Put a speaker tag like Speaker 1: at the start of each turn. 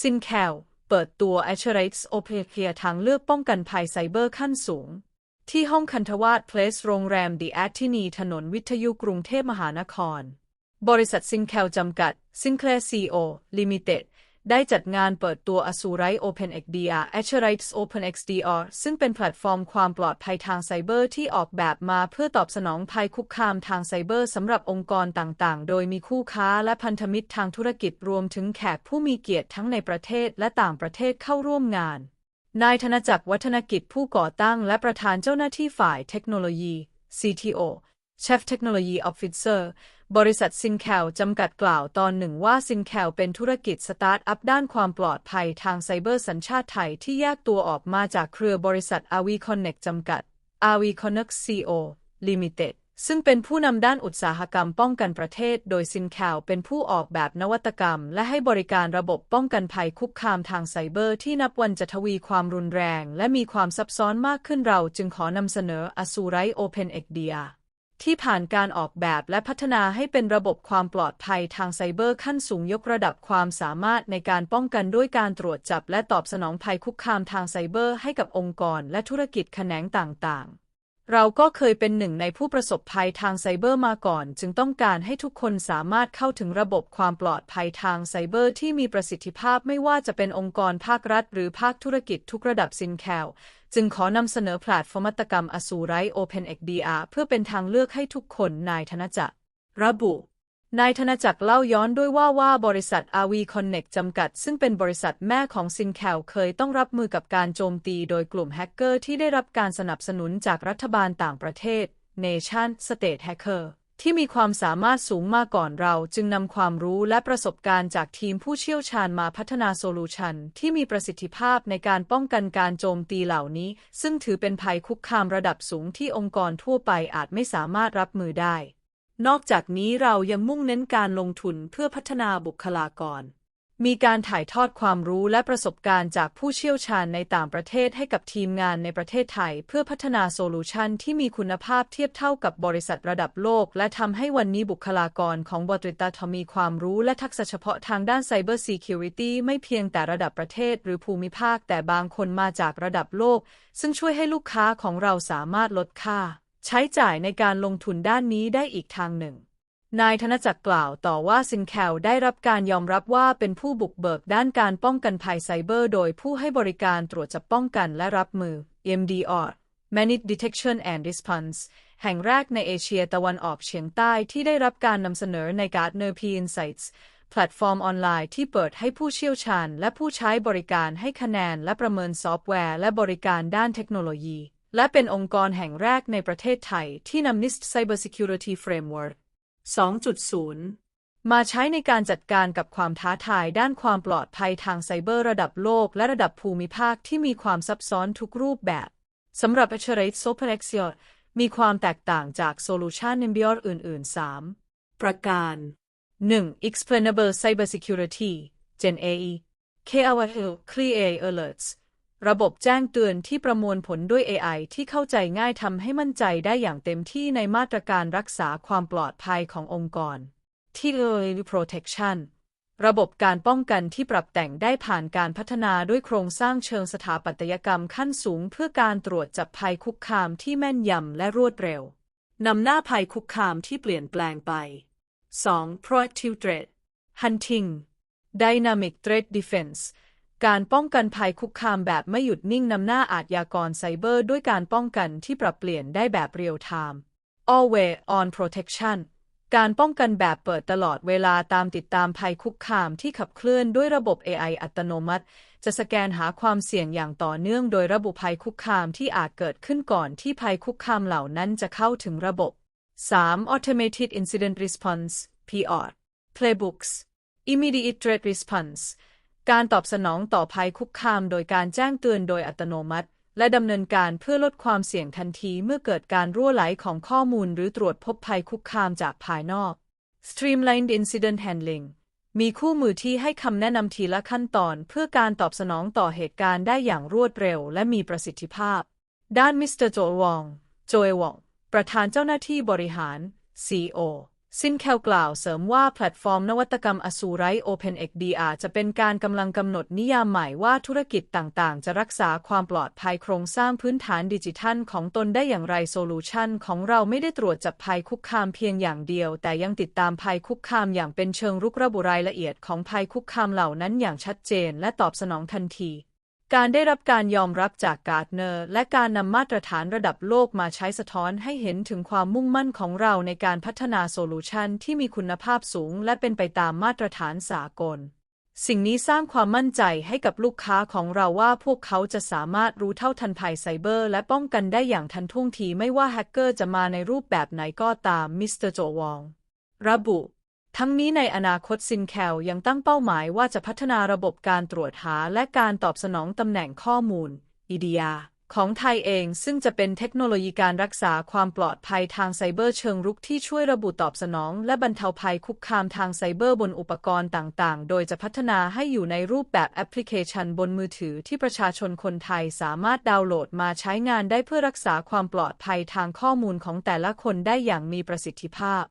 Speaker 1: ซินแคลเปิดตัว a s s u r a t e o p e c a ทางเลือกป้องกันภัยไซเบอร์ขั้นสูง ที่ห้องคันธวาสเพลสโรงแรมดีแอทที่นี ถนนวิทยุกรุงเทพมหานคร บริษัทซินแคลจำกัดซินแคลซีโอลิมิเต็ด ได้จัดงานเปิดตัว Azure Open XDR Azure Open XDR ซึ่งเป็นแพลตฟอร์มความปลอดภัยทางไซเบอร์ที่ออกแบบมาเพื่อตอบสนองภัยคุกคามทางไซเบอร์สำหรับองค์กรต่างๆ โดยมีคู่ค้าและพันธมิตรทางธุรกิจรวมถึงแขกผู้มีเกียรติทั้งในประเทศและต่างประเทศเข้าร่วมงาน นายธนจักรวัฒนกิจผู้ก่อตั้งและประธานเจ้าหน้าที่ฝ่ายเทคโนโลยี CTO Chief Technology Officer บริษัทซินแคลจำกัดกล่าวตอนหนึ่งว่าซินแคลเป็นธุรกิจสตาร์ทอัพด้านความปลอดภัยทางไซเบอร์สัญชาติไทยที่แยกตัวออกมาจากเครือบริษัท RV Connect จำกัด RV Connect CO Limited ซึ่งเป็นผู้นำด้านอุตสาหกรรมป้องกันประเทศ โดยซินแคลเป็นผู้ออกแบบนวัตกรรม และให้บริการระบบป้องกันภัยคุกคามทางไซเบอร์ ที่นับวันจะทวีความรุนแรง และมีความซับซ้อนมากขึ้นเราจึงขอนำเสนอ Azure Open XDR ที่ผ่านการออกแบบและพัฒนาให้เป็นระบบความปลอดภัยทางไซเบอร์ขั้นสูงยกระดับความสามารถในการป้องกันด้วยการตรวจจับและตอบสนองภัยคุกคามทางไซเบอร์ให้กับองค์กรและธุรกิจแขนงต่างๆ เราก็เคยเป็นหนึ่งในผู้ประสบภัยทางไซเบอร์มาก่อน จึงต้องการให้ทุกคนสามารถเข้าถึงระบบความปลอดภัยทางไซเบอร์ที่มีประสิทธิภาพไม่ว่าจะเป็นองค์กรภาครัฐ หรือภาคธุรกิจทุกระดับซินแคลจึงขอนำเสนอแพลตฟอร์มตกรรมอสูไร Open XDR เพื่อเป็นทางเลือกให้ทุกคนนายธนจักรระบุ นายธนจักรเล่าย้อนด้วยว่าว่าบริษัท RV Connect จำกัด ซึ่งเป็นบริษัทแม่ของซินแคลเคยต้องรับมือกับการโจมตีโดยกลุ่มแฮกเกอร์ที่ได้รับการสนับสนุนจากรัฐบาลต่างประเทศ Nation State Hacker ที่มีความสามารถสูงมาก่อนเราจึงนำความรู้และประสบการณ์จากทีมผู้เชี่ยวชาญมาพัฒนาโซลูชันที่มีประสิทธิภาพในการป้องกันการโจมตีเหล่านี้ ซึ่งถือเป็นภัยคุกคามระดับสูงที่องค์กรทั่วไปอาจไม่สามารถรับมือได้ นอกจากนี้เรายังมุ่งเน้นการลงทุนเพื่อพัฒนาบุคลากร มีการถ่ายทอดความรู้และประสบการณ์จากผู้เชี่ยวชาญในต่างประเทศให้กับทีมงานในประเทศไทย เพื่อพัฒนาโซลูชันที่มีคุณภาพเทียบเท่ากับบริษัทระดับโลก และทำให้วันนี้บุคลากรของบริษัทมีความรู้และทักษะเฉพาะทางด้านไซเบอร์ซีเคียวริตี้ไม่เพียงแต่ระดับประเทศหรือภูมิภาค แต่บางคนมาจากระดับโลก ซึ่งช่วยให้ลูกค้าของเราสามารถลดค่า ใช้จ่ายในการลงทุนด้านนี้ได้อีกทางหนึ่ง นายธนจักรกล่าวต่อว่าซินแคลได้รับการยอมรับว่าเป็นผู้บุกเบิกด้านการป้องกันภัยไซเบอร์ โดยผู้ให้บริการตรวจจับป้องกันและรับมือ MDR Managed Detection and Response แห่งแรกในเอเชียตะวันออกเฉียงใต้ที่ได้รับการนำเสนอใน Gartner P Insights แพลตฟอร์มออนไลน์ที่เปิดให้ผู้เชี่ยวชาญ และผู้ใช้บริการให้คะแนนและประเมินซอฟต์แวร์ และบริการด้านเทคโนโลยี และเป็นองค์กรแห่งแรกในประเทศไทยที่นำ NIST Cybersecurity Framework 2.0 มาใช้ในการจัดการกับความท้าทายด้านความปลอดภัยทางไซเบอร์ระดับโลกและระดับภูมิภาคที่มีความซับซ้อนทุกรูปแบบสำหรับ a c h e r a t e Super x i o มีความแตกต่างจากโซลูชัน n น m b i o r อื่น ๆ 3 ประการ 1. Explainable Cybersecurity Gen AE KOL Clear Alerts ระบบแจ้งเตือนที่ประมวลผลด้วย AI ที่เข้าใจง่ายทำให้มั่นใจได้อย่างเต็มที่ในมาตรการรักษาความปลอดภัยขององค์กร ที่ Early Protection ระบบการป้องกันที่ปรับแต่งได้ผ่านการพัฒนาด้วยโครงสร้างเชิงสถาปัตยกรรมขั้นสูง เพื่อการตรวจจับภัยคุกคามที่แม่นยำและรวดเร็ว นำหน้าภัยคุกคามที่เปลี่ยนแปลงไป 2. Proactive Threat Hunting Dynamic Threat Defense การป้องกันภัยคุกคามแบบไม่หยุดนิ่งนำหน้าอาทยากรไซเบอร์ด้วยการป้องกันที่ปรับเปลี่ยนได้แบบเรียลไทม์ Always on Protection การป้องกันแบบเปิดตลอดเวลาตามติดตามภัยคุกคามที่ขับเคลื่อนด้วยระบบ AI อัตโนมัติ จะสแกนหาความเสี่ยงอย่างต่อเนื่องโดยระบุภัยคุกคามที่อาจเกิดขึ้นก่อนที่ภัยคุกคามเหล่านั้นจะเข้าถึงระบบ 3. Automated Incident Response PR Playbooks Immediate Threat Response การตอบสนองต่อภัยคุกคามโดยการแจ้งเตือนโดยอัตโนมัติ และดำเนินการเพื่อลดความเสี่ยงทันทีเมื่อเกิดการรั่วไหลของข้อมูลหรือตรวจพบภัยคุกคามจากภายนอก Streamlined Incident Handling มีคู่มือที่ให้คำแนะนำทีละขั้นตอนเพื่อการตอบสนองต่อเหตุการณ์ได้อย่างรวดเร็วและมีประสิทธิภาพ ด้านมิสเตอร์โจวอง โจเอวอง ประธานเจ้าหน้าที่บริหาร CEO ซินแคลกล่าวเสริมว่าแพลตฟอร์มนวัตกรรมอสูไร OpenXDR จะเป็นการกำลังกำหนดนิยามใหม่ว่าธุรกิจต่างๆ จะรักษาความปลอดภัยโครงสร้างพื้นฐานดิจิทัลของตนได้อย่างไรโซลูชันของเราไม่ได้ตรวจจับภัยคุกคามเพียงอย่างเดียว แต่ยังติดตามภัยคุกคามอย่างเป็นเชิงรุกระบุรายละเอียดของภัยคุกคามเหล่านั้นอย่างชัดเจน และตอบสนองทันที การได้รับการยอมรับจากการ์ดเนอร์ และการนำมาตรฐานระดับโลกมาใช้สะท้อนให้เห็นถึงความมุ่งมั่นของเราในการพัฒนาโซลูชันที่มีคุณภาพสูง และเป็นไปตามมาตรฐานสากล สิ่งนี้สร้างความมั่นใจให้กับลูกค้าของเราว่าพวกเขาจะสามารถรู้เท่าทันภัยไซเบอร์ และป้องกันได้อย่างทันท่วงทีไม่ว่าแฮกเกอร์จะมาในรูปแบบไหนก็ตามมิสเตอร์โจวองระบุ ทั้งนี้ในอนาคตซินแคลยังตั้งเป้าหมายว่าจะพัฒนาระบบการตรวจหาและการตอบสนองตำแหน่งข้อมูล EDR ของไทยเองซึ่งจะเป็นเทคโนโลยีการรักษาความปลอดภัยทางไซเบอร์เชิงรุกที่ช่วยระบุตอบสนอง และบรรเทาภัยคุกคามทางไซเบอร์บนอุปกรณ์ต่าง ๆ โดยจะพัฒนาให้อยู่ในรูปแบบแอปพลิเคชันบนมือถือที่ประชาชนคนไทยสามารถดาวน์โหลดมาใช้งานได้เพื่อรักษาความปลอดภัยทางข้อมูลของแต่ละคนได้อย่างมีประสิทธิภาพ